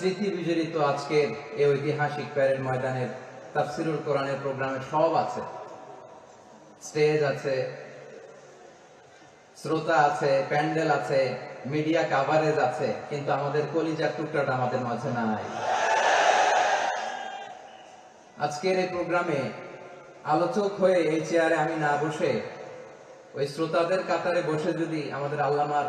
স্মৃতি বিজড়িত আজকের এই ঐতিহাসিক প্যারেড ময়দানের তাফসিরুল কোরআনের প্রোগ্রামে সব আছে। স্টেজ আছে, শ্রোতা আছে, প্যান্ডেল আছে, মিডিয়া কাভারেজ আছে, কিন্তু আমাদের কলিজার টুকরাটা আমাদের মাঝে নাই। আজকের এই প্রোগ্রামে আলোচক হয়ে এই চেয়ারে আমি না বসে ওই শ্রোতাদের কাতারে বসে যদি আমাদের আল্লামার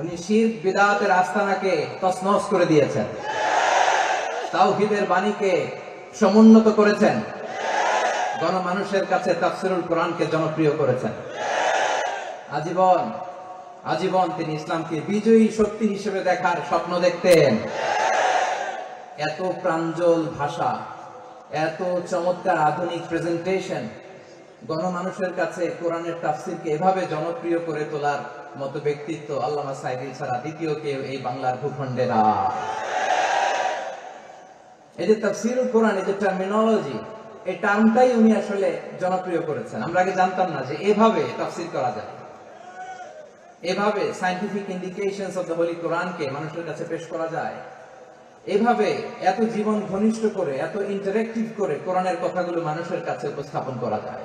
উনি শির বিদাতের আস্তানাকে তসনস করে দিয়েছেন। তাওহিদের বাণীকে সমুন্নত করেছেন। গণমানুষের কাছে তাফসিরুল কোরআনকে জনপ্রিয় করেছেন। আজীবন আজীবন তিনি ইসলামকে বিজয়ী শক্তি হিসেবে দেখার স্বপ্ন দেখতেন। এত প্রাঞ্জল ভাষা, এত চমৎকার আধুনিক প্রেজেন্টেশন গণমানুষের কাছে কোরআনের তাফসিরকে এভাবে জনপ্রিয় করে তোলার মতো ব্যক্তিত্ব আল্লামা সাইদি ছাড়া দ্বিতীয় কেউ এই বাংলার ভূখণ্ডে না। এই যে তাফসিরুল কোরআন, এই যে টার্মিনোলজি এই টার্মটাই উনি আসলে জনপ্রিয় করেছেন। আমরা আগে জানতাম না যে এভাবে তাফসির করা যায়। এভাবে scientific indications of the holy কোরআনকে মানুষের কাছে পেশ করা যায়। এভাবে এত জীবন ঘনিষ্ঠ করে, এত ইন্টারেক্টিভ করে কোরআনের কথাগুলো মানুষের কাছে উপস্থাপন করা যায়।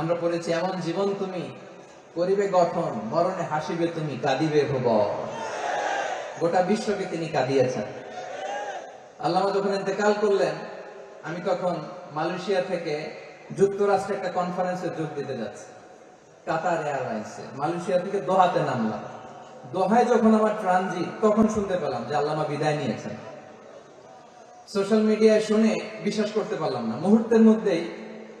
আমরা পড়েছি, এমন জীবন তুমি করিবে গঠন, মরণে হাসিবে তুমি, কাঁদিবে ভুব। গোটা বিশ্বকে তিনি কাঁদিয়েছেন। আল্লামা যখন ইন্তেকাল করলেন। আমি তখন মালয়েশিয়া থেকে যুক্তরাষ্ট্রে একটা কনফারেন্সে যোগ দিতে যাচ্ছি, কাতার এয়ারলাইন্সে। মালয়েশিয়া থেকে দোহাতে নামলাম। দোহায় যখন আমার ট্রানজিট, তখন শুনতে পেলাম যে আল্লামা বিদায় নিয়েছেন। সোশ্যাল মিডিয়ায় শুনে বিশ্বাস করতে পারলাম না। মুহূর্তের মধ্যেই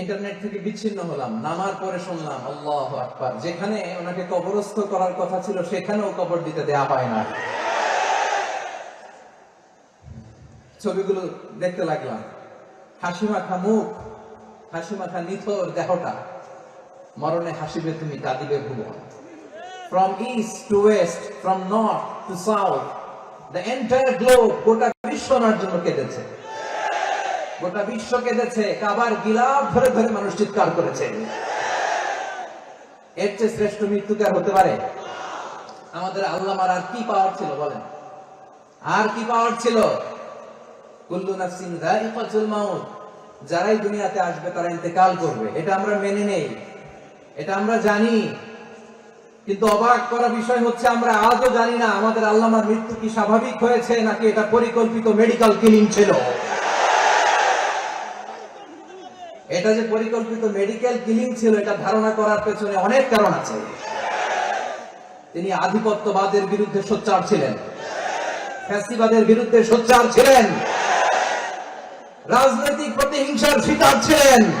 ইন্টারনেট থেকে বিচ্ছিন্ন হলাম, নামার পরে শুনলাম, আল্লাহ আকবার। যেখানে ওনাকে কবরস্থ করার কথা ছিল, সেখানেও কবর দিতে দেয়া হয় না। ছবিগুলো দেখতে লাগলাম। হাসি মাখা মুখ, হাসি মাখা নিথর দেহটা। মরণে হাসিবে তুমি কাঁদিবে ভুবন। From east to west from north to south the entire globe গোটা বিশ্ব জন্য কেঁদেছে। গোটা বিশ্ব কেঁদেছে, কাবার গিলাফ ধরে ধরে মানুষ চিৎকার করেছে। এর চেয়ে শ্রেষ্ঠ মৃত্যুকার হতে পারে? আমাদের আল্লামার আর কি পাওয়ার ছিল বলেন? আর কি পাওয়ার ছিল? যারাই দুনিয়াতে আসবে, তারা ইন্তেকাল করবে। এটা আমরা মেনে নেই। এটা আমরা জানি। কিন্তু অবাক করা বিষয় হচ্ছে, আমরা আজও জানি না আমাদের আল্লামার মৃত্যু কি স্বাভাবিক হয়েছে, নাকি এটা পরিকল্পিত মেডিকেল কিলিং ছিল। এটা যে পরিকল্পিত মেডিকেল কিলিং ছিল, এটা ধারণা করার পেছনে অনেক কারণ আছে। তিনি আধিপত্যবাদের বিরুদ্ধে সোচ্চার ছিলেন। ফ্যাসিবাদের বিরুদ্ধে সোচ্চার ছিলেন। রাজনৈতিক প্রতিহিংসার শিকার ছিলেন।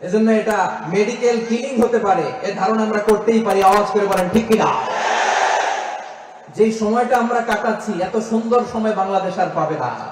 এজন্য এটা মেডিকেল কিলিং হতে পারে। এ ধারণা আমরা করতেই পারি, আওয়াজ করে বলেন, ঠিক কিনা? যে সময়টা আমরা কাটাচ্ছি, এত সুন্দর সময় বাংলাদেশ আর পাবে না।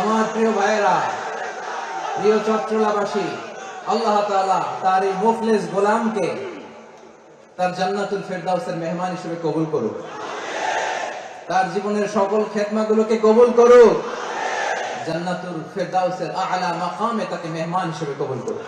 আমার প্রিয় ভাইয়েরা, প্রিয় চট্টলাবাসী আল্লাহ তালা তার এই মুফলেস গোলামকে তার জান্নাতুল ফেরদাউসের মেহমান হিসেবে কবুল করুক। তার জীবনের সকল খেদমাগুলোকে কবুল করুক। জান্নাতুল ফেরদাউসের আলা মাকামে তাকে মেহমান হিসেবে কবুল করুক।